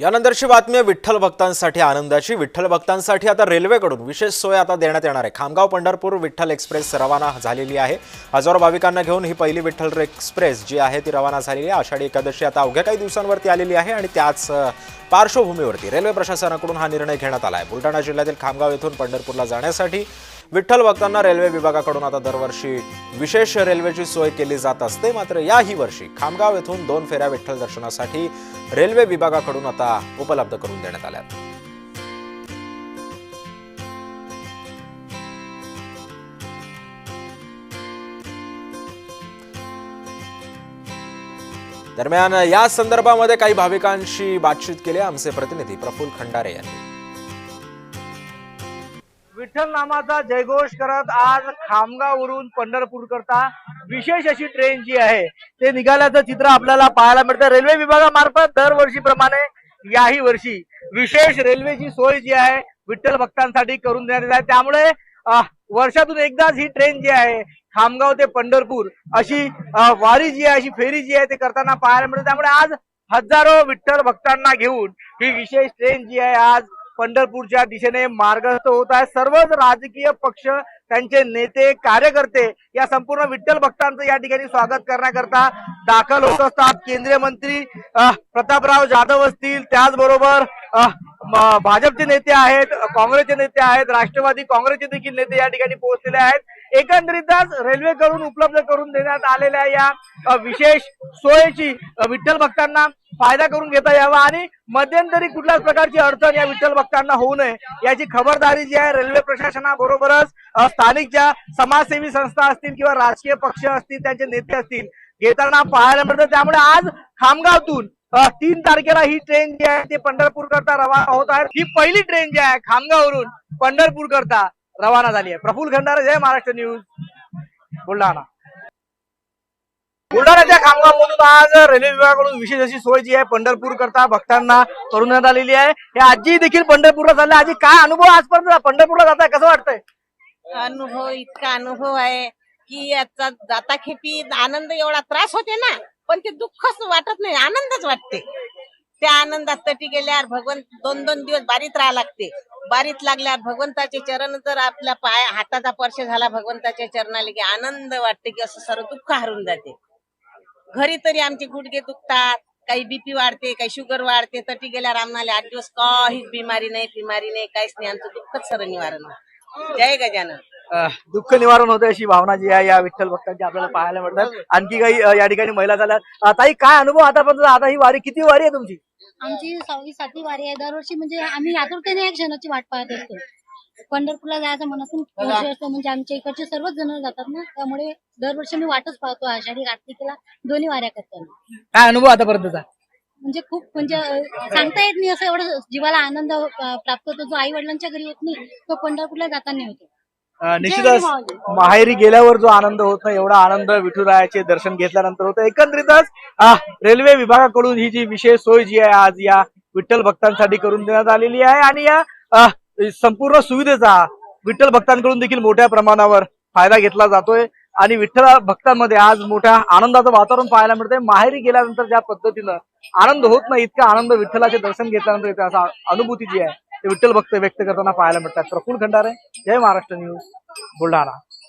यानंतरची बातमी आहे विठ्ठल भक्तांसाठी आनंदाची. विठ्ठल भक्तांसाठी आता रेल्वेकडून विशेष सोय आता देण्यात येणार आहे. खामगाव पंढरपूर विठ्ठल एक्सप्रेस रवाना झालेली आहे. हजारो भाविकांना घेऊन ही पहिली विठ्ठल एक्सप्रेस जी आहे ती रवाना झालेली आहे. आषाढी एकादशी आता अवघ्या काही दिवसांवरती आलेली आहे आणि त्याच पार्श्वभूमीवरती रेल्वे प्रशासनाकडून हा निर्णय घेण्यात आला आहे. बुलढाणा जिल्ह्यातील खामगाव येथून पंढरपूरला जाण्यासाठी विठ्ठल भक्तांना रेल्वे विभागाकडून आता दरवर्षी विशेष रेल्वेची सोय केली जात असते. मात्र याही वर्षी खामगाव येथून दोन फेऱ्या विठ्ठल दर्शनासाठी रेल्वे विभागाकडून आता उपलब्ध करून देण्यात आल्या दरम्यान या संदर्भामध्ये काही भाविकांशी बातचीत केली. आमचे प्रतिनिधी प्रफुल्ल खंडारे यांनी. विठ्ठल नामाचा जयघोष करत आज खामगाववरून पंढरपूर करता विशेष अशी ट्रेन जी आहे ते निघाल्याचं चित्र आपल्याला पाहायला मिळतं. रेल्वे विभागामार्फत दरवर्षीप्रमाणे याही वर्षी विशेष रेल्वेची सोय जी आहे विठ्ठल भक्तांसाठी करून देण्यात येत. आहे त्यामुळे वर्षातून एकदाच ही ट्रेन जी आहे खामगाव ते पंढरपूर अशी वारी जी आहे अशी फेरी जी आहे ते करताना पाहायला मिळते. त्यामुळे आज हजारो विठ्ठल भक्तांना घेऊन ही विशेष ट्रेन जी आहे आज पंढरपूरच्या दिशेने मार्गस्थ होत आहे. सर्वच राजकीय पक्ष त्यांचे नेते कार्यकर्ते या संपूर्ण विठ्ठल भक्तांचं या ठिकाणी स्वागत करण्याकरता दाखल होत असतात. केंद्रीय मंत्री प्रतापराव जाधव असतील. त्याचबरोबर भाजपचे नेते आहेत काँग्रेसचे नेते आहेत राष्ट्रवादी काँग्रेसचे देखील नेते या ठिकाणी पोहोचलेले आहेत. एकंदरीतच रेल्वेकडून उपलब्ध करून देण्यात आलेल्या या विशेष सोयीची विठ्ठल भक्तांना फायदा करून घेता यावा आणि मध्यंतरी कुठल्याच प्रकारची अडचण या विठ्ठल भक्तांना होऊ नये याची खबरदारी जी आहे रेल्वे प्रशासनाबरोबरच स्थानिक ज्या समाजसेवी संस्था असतील किंवा राजकीय पक्ष असतील त्यांचे नेते असतील घेताना पाहायला मिळतं. त्यामुळे आज खामगावतून तीन तारखेला ही ट्रेन जी आहे ती पंढरपूर करता रवाना होत आहे. ही पहिली ट्रेन जी आहे खामगाववरून पंढरपूर करता रवाना झाली आहे. प्रफुल्ल खंडारे जय महाराष्ट्र न्यूज बुलढाणा. बुलढाण्याच्या खामगावमधून आज रेल्वे विभागाकडून विशेष अशी सोय जी आहे पंढरपूर करता भक्तांना करून आलेली आहे. हे आजी देखील पंढरपूरला चालले आजी काय अनुभव आजपर्यंत? पंढरपूरला जाताय कसं वाटतंय? अनुभव इतका अनुभव आहे की याचा जाता खेपी आनंद एवढा त्रास होते ना पण ते दुःखच वाटत नाही आनंदच वाटते. त्या आनंदात तटी गेल्यावर भगवंत दोन दोन दिवस बारीत राहा लागते. बारीत लागल्यावर भगवंताचे चरण जर आपल्या पाय हाताचा स्पर्श झाला भगवंताच्या चरणाला की आनंद वाटते की असं सर्व दुःख हरून जाते. घरी तरी आमचे गुडघे दुखतात काही बीपी वाढते काही शुगर वाढते तटी गेल्यावर आम्हाला आठ दिवस काहीच बिमारी नाही बिमारी नाही काहीच नाही. आमचं दुःखच सर निवारण जय गजानन. दुःख निवारण होते अशी भावना जी आहे या विठ्ठल भक्तांची आपल्याला पाहायला मिळतात. आणखी काही या ठिकाणी महिला झाल्या. ताई काय अनुभव आतापर्यंत? आता ही वारी किती वारी आहे तुमची? आमची सहावी सातवी वारी आहे. दरवर्षी म्हणजे आम्ही आतुरतेने या क्षणाची वाट पाहत असतो. पंढरपूरला जायचं मनातून वर्षी असतो म्हणजे आमच्या इकडचे सर्वच जण जातात ना. त्यामुळे दरवर्षी मी वाटच पाहतो आषाढी कार्तिकीला दोन्ही वाऱ्या करताना. काय अनुभव आतापर्यंतचा? म्हणजे खूप म्हणजे सांगता येत नाही असं एवढं जीवाला आनंद प्राप्त होतो. जो आई वडिलांच्या घरी होत नाही तो पंढरपूरला जाताना होतो. निश्चितच माहेरी गेल्यावर जो आनंद होत नाही एवढा आनंद विठुरायाचे दर्शन घेतल्यानंतर होतो. एकंदरीतच रेल्वे विभागाकडून ही जी विशेष सोय जी आहे आज या विठ्ठल भक्तांसाठी करून देण्यात आलेली आहे. आणि या संपूर्ण सुविधेचा विठ्ठल भक्तांकडून देखील मोठ्या प्रमाणावर फायदा घेतला जातोय. आणि विठ्ठल भक्तांमध्ये आज मोठ्या आनंदाचं वातावरण पाहायला मिळतंय. माहेरी गेल्यानंतर ज्या पद्धतीनं आनंद होत नाही इतका आनंद विठ्ठलाचे दर्शन घेतल्यानंतर येते असा अनुभूती जी आहे ते विठ्ठल भक्त व्यक्त करताना पाहायला मिळतात. प्रफुल खंडारे जय महाराष्ट्र न्यूज बुलढाणा.